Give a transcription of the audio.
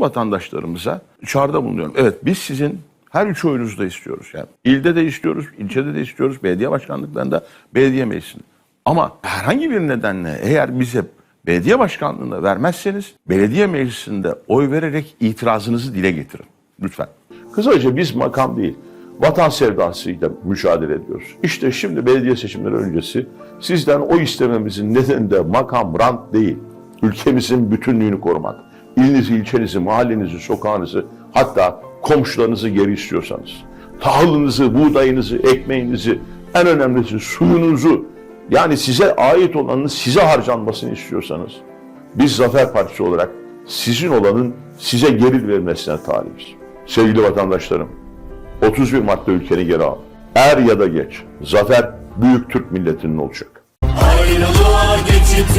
vatandaşlarımıza çağrıda bulunuyorum. Evet biz sizin her üç oyunuzu da istiyoruz. Yani ilde de istiyoruz, ilçede de istiyoruz, belediye başkanlıklarında, belediye meclisinde. Ama herhangi bir nedenle eğer bize belediye başkanlığını vermezseniz belediye meclisinde oy vererek itirazınızı dile getirin. Lütfen. Kısaca biz makam değil, vatan sevdasıyla mücadele ediyoruz. İşte şimdi belediye seçimleri öncesi sizden oy istememizin nedeni de makam, rant değil. Ülkemizin bütünlüğünü korumak. İlinizi, ilçenizi, mahallenizi, sokağınızı hatta komşularınızı geri istiyorsanız. Tahılınızı, buğdayınızı, ekmeğinizi, en önemlisi suyunuzu yani size ait olanın size harcanmasını istiyorsanız biz Zafer Partisi olarak sizin olanın size geri verilmesine talibiz. Sevgili vatandaşlarım, 31 Mart'ta ülkeni geri al. Er ya da geç. Zafer büyük Türk milletinin olacak. Ayrılığa geçit